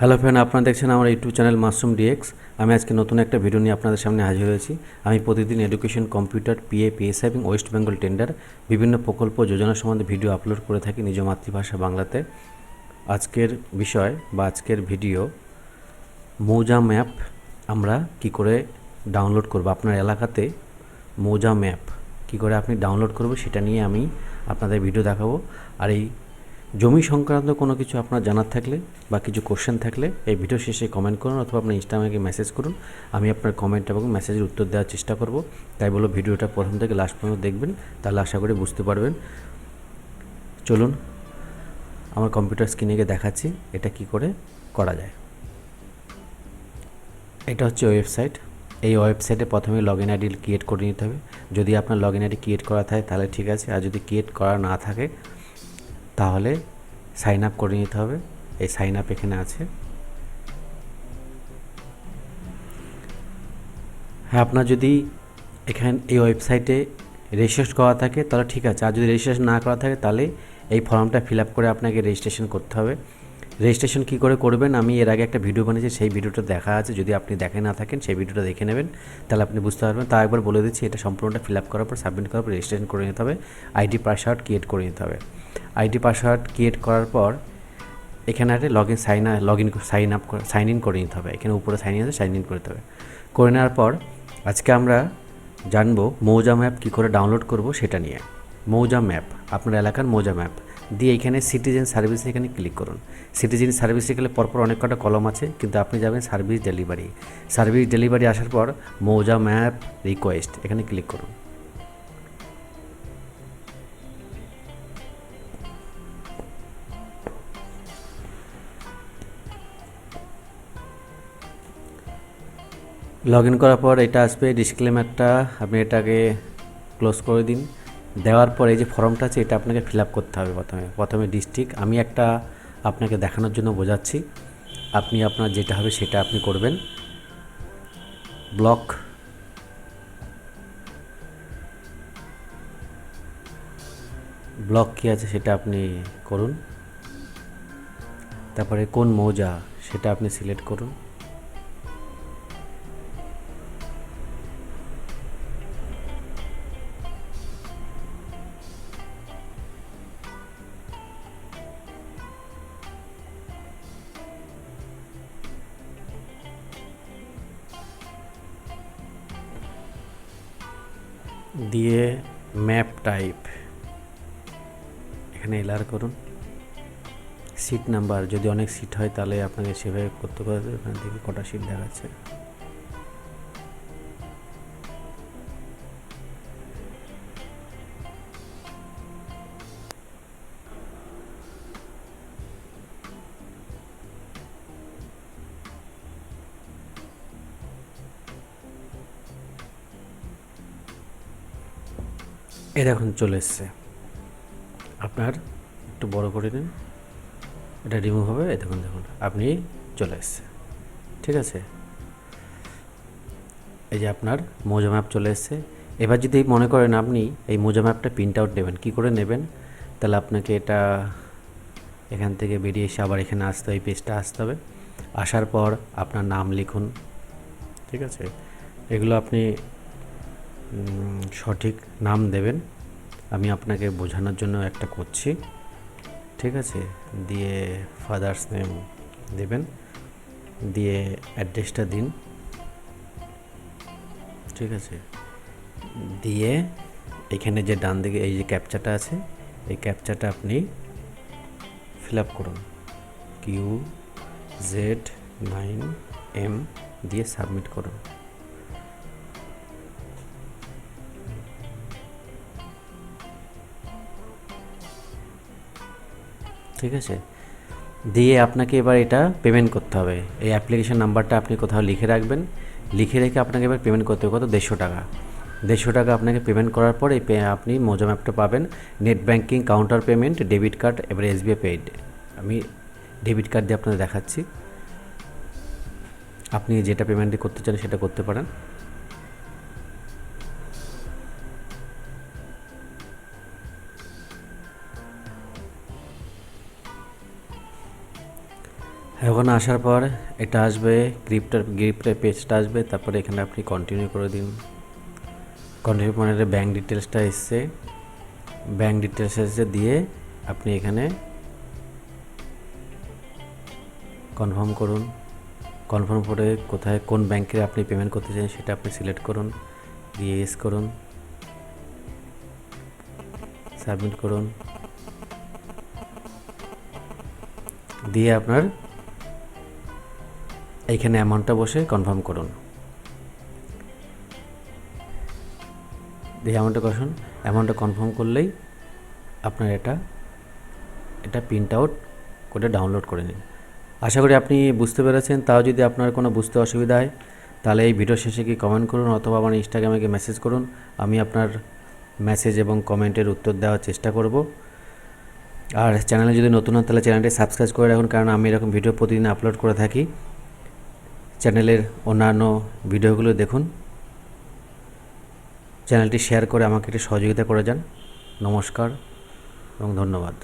Hello friend, আপনারা দেখছেন আমার ইউটিউব চ্যানেল মাশরুম ডিএক্স আমি আজকে নতুন একটা ভিডিও নিয়ে আপনাদের সামনে হাজির হয়েছি। আমি প্রতিদিন এডুকেশন, কম্পিউটার, পিএ, পিএসআই এবং ওয়েস্ট বেঙ্গল টেন্ডার বিভিন্ন প্রকল্প যোজনা সম্বন্ধে ভিডিও আপলোড করে থাকি নিজ মাতৃভাষা বাংলাতে। আজকের বিষয় বা আজকের ভিডিও, মৌজা ম্যাপ আমরা কি করে ডাউনলোড করব? আপনার এলাকাতে মৌজা ম্যাপ কি করে আপনি ডাউনলোড করবে সেটা নিয়ে আমি আপনাদের ভিডিও দেখাবো। আর এই জমি সংক্রান্ত কোনো কিছু আপনার জানার থাকলে বা কিছু কোশ্চেন থাকলে এই ভিডিও শেষে কমেন্ট করুন অথবা আপনার ইনস্টাগ্রামে মেসেজ করুন। আমি আপনার কমেন্ট এবং মেসেজের উত্তর দেওয়ার চেষ্টা করব। তাই বলো ভিডিওটা প্রথম থেকে লাস্ট পর্যন্ত দেখবেন, তাহলে আশা করি বুঝতে পারবেন। চলুন, আমার কম্পিউটার স্ক্রিনে গিয়ে দেখাচ্ছি এটা কি করে করা যায়। এটা হচ্ছে ওয়েবসাইট এই ওয়েবসাইটে প্রথমে লগ ইন আইডি ক্রিয়েট করে নিতে হবে। যদি আপনার লগ ইন আইডি ক্রিয়েট করা থাকে, তাহলে ঠিক আছে। আর যদি ক্রিয়েট করা না থাকে, তাহলে সাইন আপ করে নিতে হবে। এই সাইন আপ এখানে আছে। হ্যাঁ আপনার যদি এখানে এই ওয়েবসাইটে রেজিস্ট্রেশন করা থাকে, তাহলে ঠিক আছে। আর যদি রেজিস্ট্রেশন না করা থাকে, তাহলে এই ফর্মটা ফিল আপ করে আপনাকে রেজিস্ট্রেশন করতে হবে। রেজিস্ট্রেশন কী করে করবেন? আমি এর আগে একটা ভিডিও বানিয়েছি, সেই ভিডিওটা দেখা আছে। যদি আপনি দেখে না থাকেন, সেই ভিডিওটা দেখে নেবেন। তাহলে আপনি বুঝতে পারবেন। তা একবার বলে দিচ্ছি, এটা সম্পূর্ণটা ফিল আপ করার পর সাবমিট করার পর রেজিস্ট্রেশন করে নিতে হবে। আইডি পাসওয়ার্ড ক্রিয়েট করে নিতে হবে। আইডি পাসওয়ার্ড ক্রিয়েট করার পর, এখানে একটা log in sign log in sign up sign in করে নিতে হবে। এখানে উপরে সাইন ইন আছে সাইন ইন করতে হবে। করে নেওয়ার পর, আজকে আমরা জানব মৌজা ম্যাপ কী করে ডাউনলোড করব সেটা নিয়ে। মৌজা ম্যাপ আপনার এলাকার মৌজা ম্যাপ দিয়ে এখানে সিটিজেন সার্ভিস এখানে ক্লিক করুন। সিটিজেন সার্ভিসে গেলে পরপর অনেক কটা কলম আছে, কিন্তু আপনি যাবেন সার্ভিস ডেলিভারি সার্ভিস ডেলিভারি আসার পর মৌজা ম্যাপ রিকোয়েস্ট এখানে ক্লিক করুন। লগ ইন করার পর এটা আসবে ডিসক্লেমারটা আপনি এটাকে ক্লোজ করে দিন। দেওয়ার পর এই যে ফর্মটা আছে, এটা আপনাকে ফিল আপ করতে হবে প্রথমে। প্রথমে ডিস্ট্রিক্ট আমি একটা আপনাকে দেখানোর জন্য বোঝাচ্ছি। আপনি আপনার যেটা হবে সেটা আপনি করবেন। ব্লক ব্লক কী আছে সেটা আপনি করুন। তারপরে কোন মৌজা সেটা আপনি সিলেক্ট করুন। দিয়ে ম্যাপ টাইপ এখানে এলার করুন। সিট নাম্বার যদি অনেক সিট হয়, তাহলে আপনাকে সেভাবে করতে পারবে ওখান থেকে কটা সিট দেখাচ্ছে। এ দেখুন, চলে এসছে। আপনার একটু বড় করে নিন এটা রিমুভ হবে। দেখুন দেখুন, আপনি চলে এসছে। ঠিক আছে? এই যে আপনার মোজা ম্যাপ চলে এসছে। এবার যদি মনে করেন আপনি এই মোজা ম্যাপটা প্রিন্ট আউট নেবেন, কী করে নেবেন? তাহলে আপনাকে এটা এখান থেকে বেরিয়ে এসে আবার এখানে আসতে হবে, এই পেজটা আসতে হবে। আসার পর আপনার নাম লিখুন। ঠিক আছে? এগুলো আপনি সঠিক নাম দেবেন। আমি আপনাকে বোঝানোর জন্য একটা করছি। ঠিক আছে? দিয়ে ফাদার্স নেম দেবেন। দিয়ে অ্যাড্রেসটা দিন। ঠিক আছে? দিয়ে এখানে যে ডান দিকে এই যে ক্যাপচাটা আছে, এই ক্যাপচাটা আপনি ফিল আপ করুন। কিউ জেড নাইন এম দিয়ে সাবমিট করুন। ঠিক আছে? দিয়ে আপনাকে এবার এটা পেমেন্ট করতে হবে। এই অ্যাপ্লিকেশন নাম্বারটা আপনি কোথাও লিখে রাখবেন। লিখে রেখে আপনাকে এবার পেমেন্ট করতে হবে কত? দেড়শো টাকা। দেড়শো টাকা আপনাকে পেমেন্ট করার পর আপনি মোজো ম্যাপটা পাবেন। Net banking counter payment debit card এবার এসবিআই পেইড আমি ডেবিট কার্ড দিয়ে আপনাদের দেখাচ্ছি। আপনি যেটা পেমেন্ট করতে চান সেটা করতে পারেন। এখন আসার পর এটা আসবে গ্রিপ্টার গ্রিপ্টের পেজটা আসবে, তারপরে এখানে আপনি কন্টিনিউ করে দিন। কন্টিনিউ মানে ব্যাঙ্ক ডিটেলসটা এসছে ব্যাঙ্ক ডিটেলস এসে দিয়ে আপনি এখানে কনফার্ম করুন। কনফার্ম করে কোথায়, কোন ব্যাংকে আপনি পেমেন্ট করতে চান সেটা আপনি সিলেক্ট করুন, দিয়ে এস করুন। সাবমিট করুন। দিয়ে আপনার এইখানে অ্যামাউন্টটা বসে কনফার্ম করুন। দিয়ে অ্যামাউন্টটা কষুন অ্যামাউন্টটা কনফার্ম করলেই আপনার এটা এটা প্রিন্ট আউট করে ডাউনলোড করে নিন। আশা করি আপনি বুঝতে পেরেছেন। তাও যদি আপনার কোনো বুঝতে অসুবিধা হয়, তাহলে এই ভিডিও শেষে কি কমেন্ট করুন অথবা আমার ইনস্টাগ্রামে গিয়ে মেসেজ করুন। আমি আপনার মেসেজ এবং কমেন্টের উত্তর দেওয়ার চেষ্টা করব। আর চ্যানেলে যদি নতুন হন, তাহলে চ্যানেলটি সাবস্ক্রাইব করে রাখুন। কারণ আমি এরকম ভিডিও প্রতিদিন আপলোড করে থাকি। চ্যানেলের অন্যান্য ভিডিওগুলো দেখুন। চ্যানেলটি শেয়ার করে আমাকে একটি সহযোগিতা করে যান। নমস্কার এবং ধন্যবাদ।